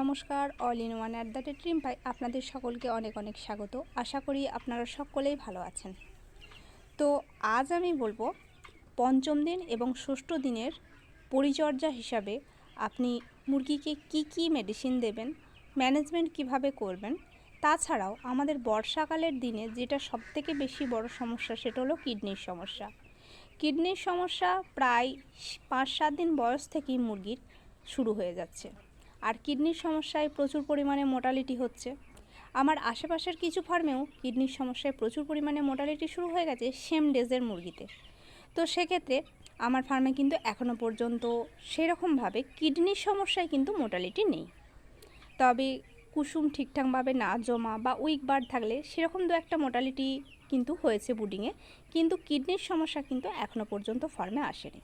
নমস্কার, all in one at the rate Rimpai আপনাদের সকলকে অনেক অনেক স্বাগত। আশা করি আপনারা সকলেই ভালো আছেন। তো আজ আমি বলব, পঞ্চম দিন এবং ষষ্ঠ দিনের পরিচর্যা হিসাবে আপনি মুরগিকে কি কি মেডিসিন দেবেন ম্যানেজমেন্ট কীভাবে করবেন, তাছাড়াও আমাদের বর্ষাকালের দিনে যেটা সবথেকে বেশি বড় সমস্যা সেটা হলো কিডনির সমস্যা। কিডনির সমস্যা প্রায় পাঁচ সাত দিন বয়স থেকেই মুরগির শুরু হয়ে যাচ্ছে। আর কিডনির সমস্যায় প্রচুর পরিমাণে মোটালিটি হচ্ছে। আমার আশেপাশের কিছু ফার্মেও কিডনির সমস্যায় প্রচুর পরিমাণে মোটালিটি শুরু হয়ে গেছে সেম ডেজের মুরগিতে। তো সেক্ষেত্রে আমার ফার্মে কিন্তু এখনও পর্যন্ত সেরকমভাবে কিডনির সমস্যায় কিন্তু মোটালিটি নেই। তবে কুসুম ঠিকঠাকভাবে না জমা বা উইক বার থাকলে সেরকম দু একটা মোটালিটি কিন্তু হয়েছে বুডিংয়ে কিন্তু কিডনির সমস্যা কিন্তু এখনও পর্যন্ত ফার্মে আসেনি।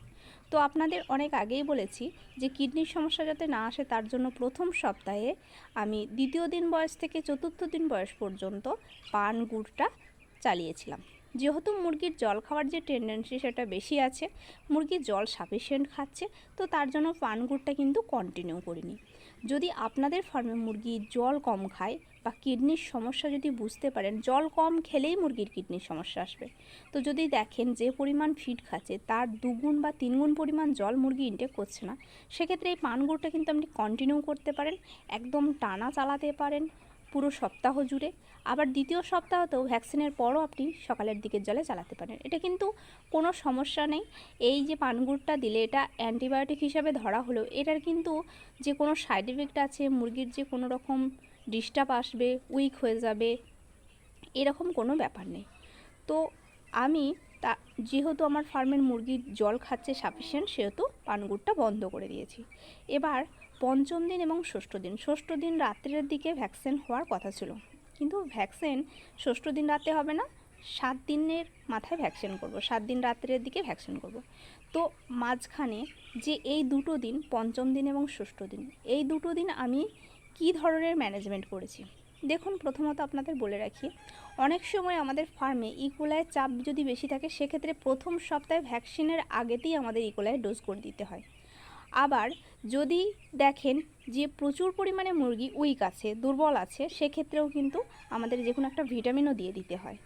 তো আপনাদের অনেক আগেই বলেছি যে কিডনির সমস্যা যাতে না আসে তার জন্য প্রথম সপ্তাহে আমি দ্বিতীয় দিন বয়স থেকে চতুর্থ দিন বয়স পর্যন্ত পান গুড়টা চালিয়েছিলাম। যেহেতু মুরগির জল খাওয়ার যে টেন্ডেন্সি সেটা বেশি আছে, মুরগি জল সাফিসিয়েন্ট খাচ্ছে, তো তার জন্য পান গুড়টা কিন্তু কন্টিনিউ করিনি। যদি আপনাদের ফার্মে মুরগি জল কম খায় বা কিডনির সমস্যা যদি বুঝতে পারেন, জল কম খেলেই মুরগির কিডনির সমস্যা আসবে। তো যদি দেখেন যে পরিমাণ ফিড খাচ্ছে, তার দুগুণ বা তিনগুণ পরিমাণ জল মুরগি ইনটেক করছে না, সেক্ষেত্রে এই পানগুড়টা কিন্তু আপনি কন্টিনিউ করতে পারেন, একদম টানা চালাতে পারেন পুরো সপ্তাহ জুড়ে। আবার দ্বিতীয় সপ্তাহতেও ভ্যাকসিনের পরও আপনি সকালের দিকের জলে চালাতে পারেন। এটা কিন্তু কোনো সমস্যা নেই। এই যে পানগুড়টা দিলে, এটা অ্যান্টিবায়োটিক হিসাবে ধরা হলো এটার কিন্তু যে কোনো সাইড এফেক্ট আছে, মুরগির যে কোনো রকম ডিস্টার্ব আসবে, উইক হয়ে যাবে, এরকম কোনো ব্যাপার নেই। তো আমি তা, যেহেতু আমার ফার্মের মুরগির জল খাচ্ছে সাফিসিয়েন্ট সেহেতু পানগুড়টা বন্ধ করে দিয়েছি। এবার পঞ্চম দিন এবং ষষ্ঠ দিন। ষষ্ঠ দিন রাত্রের দিকে ভ্যাকসিন হওয়ার কথা ছিল। কিন্তু ভ্যাকসিন ষষ্ঠ দিন রাতে হবে না, সাত দিনের মাথায় ভ্যাকসিন করব, সাত দিন রাত্রের দিকে ভ্যাকসিন করব। তো মাঝখানে যে এই দুটো দিন, পঞ্চম দিন এবং ষষ্ঠ দিন, এই দুটো দিন আমি কি ধরনের ম্যানেজমেন্ট করেছি? দেখুন, প্রথমত আপনাদের বলে রাখি, অনেক সময় আমাদের ফার্মে ইকোলায় চাপ যদি বেশি থাকে, সেক্ষেত্রে প্রথম সপ্তাহে ভ্যাকসিনের আগেতেই আমাদের ইকোলায় ডোজ করে দিতে হয়। আবার যদি দেখেন যে প্রচুর পরিমাণে মুরগি উইক আছে, দুর্বল আছে, সেক্ষেত্রেও কিন্তু আমাদের যে কোনো একটা ভিটামিনও দিয়ে দিতে হয়।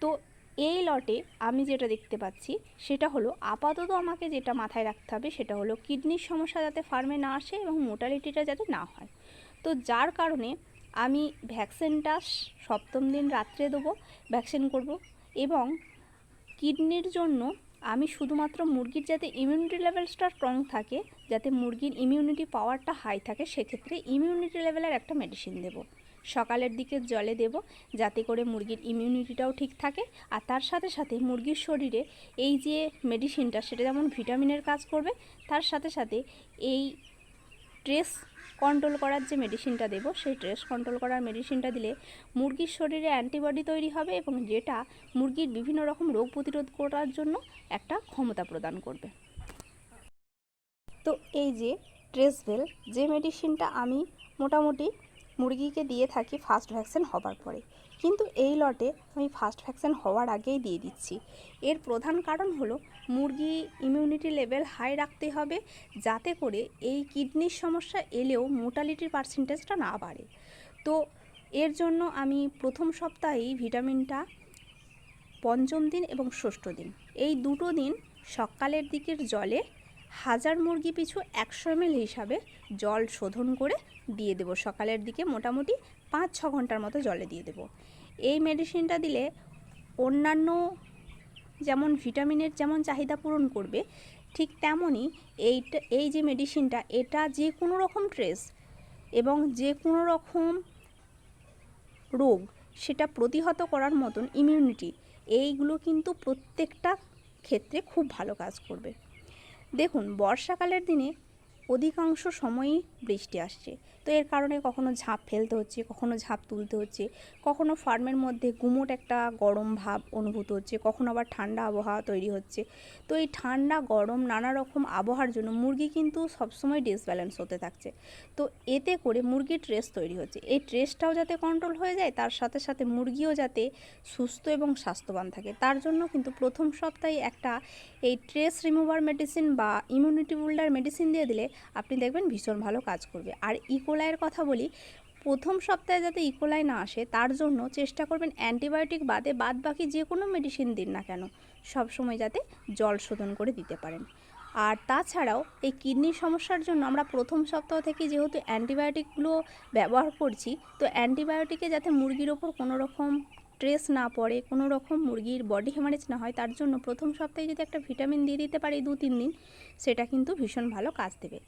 তো এই লটে আমি যেটা দেখতে পাচ্ছি, সেটা হলো আপাতত আমাকে যেটা মাথায় রাখতে হবে, সেটা হলো কিডনির সমস্যা যাতে ফার্মে না আসে এবং মোটালিটিটা যাতে না হয়। তো যার কারণে আমি ভ্যাকসিনটা সপ্তম দিন রাত্রে দেবো, ভ্যাকসিন করব এবং কিডনির জন্য আমি শুধুমাত্র মুরগির যাতে ইমিউনিটি লেভেলসটা স্ট্রং থাকে, যাতে মুরগির ইমিউনিটি পাওয়ারটা হাই থাকে, সেক্ষেত্রে ইমিউনিটি লেভেলের একটা মেডিসিন দেবো। সকালের দিকে জলে দেব, যাতে করে মুরগির ইমিউনিটিটাও ঠিক থাকে, আর তার সাথে সাথে মুরগির শরীরে এই যে মেডিসিনটা সেটা যেমন ভিটামিনের কাজ করবে, তার সাথে সাথে এই স্ট্রেস কন্ট্রোল করার যে মেডিসিনটা দেবো, সেই স্ট্রেস কন্ট্রোল করার মেডিসিনটা দিলে মুরগির শরীরে অ্যান্টিবডি তৈরি হবে এবং যেটা মুরগির বিভিন্ন রকম রোগ প্রতিরোধ করার জন্য একটা ক্ষমতা প্রদান করবে। তো এই যে ট্রেসভেল যে মেডিসিনটা আমি মোটামুটি মুরগিকে দিয়ে থাকি ফার্স্ট ভ্যাকসিন হবার পরে। কিন্তু এই লটে আমি ফার্স্ট ভ্যাকসিন হওয়ার আগেই দিয়ে দিচ্ছি। এর প্রধান কারণ হলো, মুরগি ইমিউনিটি লেভেল হাই রাখতে হবে, যাতে করে এই কিডনির সমস্যা এলেও মোটালিটির পার্সেন্টেজটা না বাড়ে। তো এর জন্য আমি প্রথম সপ্তাহেই ভিটামিনটা পঞ্চম দিন এবং ষষ্ঠ দিন। এই দুটো দিন সকালের দিকের জলে হাজার মুরগি পিছু একশো এম হিসাবে জল শোধন করে দিয়ে দেবো। সকালের দিকে মোটামুটি পাঁচ, ছ ঘণ্টার মতো জলে দিয়ে দেবো। এই মেডিসিনটা দিলে অন্যান্য যেমন ভিটামিনের যেমন চাহিদা পূরণ করবে, ঠিক তেমনই এইটা, এই যে মেডিসিনটা এটা যে কোনো রকম ট্রেস এবং যে কোনো রকম রোগ, সেটা প্রতিহত করার মতন ইমিউনিটি এইগুলো কিন্তু প্রত্যেকটা ক্ষেত্রে খুব ভালো কাজ করবে। দেখুন বর্ষাকালের দিনে অধিকাংশ সময়ই বৃষ্টি আসছে। তো এর কারণে কখনো ঝাঁপ ফেলতে হচ্ছে, কখনো ঝাঁপ তুলতে হচ্ছে, কখনো ফার্মের মধ্যে গুমোট একটা গরম ভাব অনুভূত হচ্ছে, কখনো আবার ঠান্ডা আবহাওয়া তৈরি হচ্ছে। তো এই ঠান্ডা, গরম নানা রকম আবহাওয়ার জন্য মুরগি কিন্তু সবসময় ডিসব্যালেন্স হতে থাকছে। তো এতে করে মুরগির ট্রেস তৈরি হচ্ছে। এই ট্রেসটাও যাতে কন্ট্রোল হয়ে যায়, তার সাথে সাথে মুরগিও যাতে সুস্থ এবং স্বাস্থ্যবান থাকে। তার জন্য কিন্তু প্রথম সপ্তাহে একটা এই ট্রেস রিমুভার মেডিসিন বা ইমিউনিটি বিল্ডার মেডিসিন দিয়ে দিলে আপনি দেখবেন ভীষণ ভালো কাজ করবে। আর ইকোলাইয়ের কথা বলি, প্রথম সপ্তাহে যাতে ইকোলাই না আসে, তার জন্য চেষ্টা করবেন অ্যান্টিবায়োটিক বাদে বাদ বাকি যে কোনো মেডিসিন দিন না কেন। সব সময় যাতে জল শোধন করে দিতে পারেন। আর তাছাড়াও এই কিডনির সমস্যার জন্য আমরা প্রথম সপ্তাহ থেকে যেহেতু অ্যান্টিবায়োটিকগুলো ব্যবহার করছি, তো অ্যান্টিবায়োটিকে যাতে মুরগির ওপর কোনো রকম স্ট্রেস না পড়ে, কোনো রকম মুরগির বডি হ্যামারেজ না হয়, তার জন্য প্রথম সপ্তাহে যদি একটা ভিটামিন দিয়ে দিতে পারি দু তিন দিন, সেটা কিন্তু ভীষণ ভালো কাজ দেবে।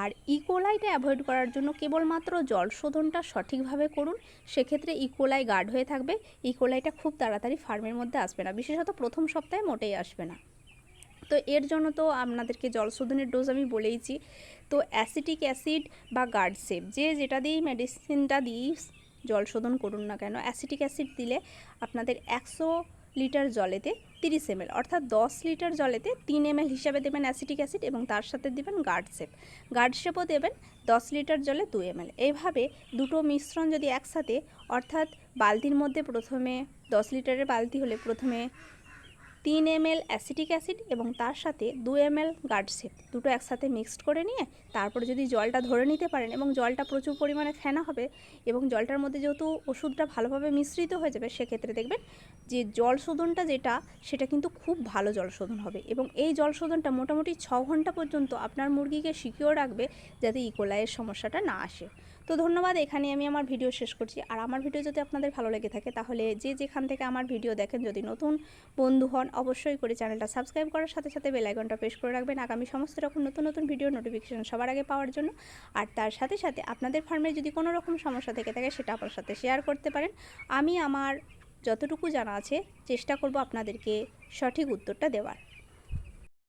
আর ইকোলাইটা অ্যাভয়েড করার জন্য কেবলমাত্র জল শোধনটা সঠিকভাবে করুন, সেক্ষেত্রে ইকোলাই গার্ড হয়ে থাকবে ইকোলাইটা খুব তাড়াতাড়ি ফার্মের মধ্যে আসবে না, বিশেষত প্রথম সপ্তাহে মোটেই আসবে না। তো এর জন্য তো আপনাদেরকে জল শোধনের ডোজ আমি বলেইছি, তো অ্যাসিটিক অ্যাসিড বা গার্ডসেপ যে যেটা দিয়েই মেডিসিনটা দিয়েই জল শোধন করুন না কেন? অ্যাসিটিক অ্যাসিড দিলে আপনাদের একশো লিটার জলেতে তিরিশ এমএল, অর্থাৎ দশ লিটার জলেতে তিন এমএল হিসাবে দেবেন অ্যাসিটিক অ্যাসিড এবং তার সাথে দেবেন গার্ডসেপ গার্ডসেপও দেবেন দশ লিটার জলে দু এমএল। এইভাবে দুটো মিশ্রণ যদি একসাথে, অর্থাৎ বালতির মধ্যে প্রথমে দশ লিটারের বালতি হলে প্রথমে তিন এমএল অ্যাসিটিক অ্যাসিড এবং তার সাথে দু এমএল গার্ডসেপ দুটো একসাথে মিক্সড করে নিয়ে তারপরে যদি জলটা ধরে নিতে পারেন এবং জলটা প্রচুর পরিমাণে ফেনা হবে এবং জলটার মধ্যে যেহেতু ওষুধটা ভালোভাবে মিশ্রিত হয়ে যাবে, সেক্ষেত্রে দেখবেন যে জল শোধনটা যেটা, সেটা কিন্তু খুব ভালো জল শোধন হবে এবং এই জল শোধনটা মোটামুটি ছ ঘণ্টা পর্যন্ত আপনার মুরগিকে সিকিওর রাখবে যাতে ইকোলাইয়ের সমস্যাটা না আসে। তো ধন্যবাদ, এখানে আমি আমার ভিডিও শেষ করছি। আর আমার ভিডিও যদি আপনাদের ভালো লেগে থাকে, তাহলে যে যেখান থেকে আমার ভিডিও দেখেন, যদি নতুন বন্ধু হন, অবশ্যই করে চ্যানেলটা সাবস্ক্রাইব করার সাথে সাথে বেল আইকনটা প্রেস করে রাখবেন। আগামী সমস্ত রকম নতুন নতুন ভিডিও নোটিফিকেশন সবার আগে পাওয়ার জন্য। আর তার সাথে সাথে আপনাদের ফার্মে যদি কোনো রকম সমস্যা থেকে থাকে, সেটা আপনার সাথে শেয়ার করতে পারেন। আমি আমার যতটুকু জানা আছে, চেষ্টা করব আপনাদেরকে সঠিক উত্তরটা দেওয়ার।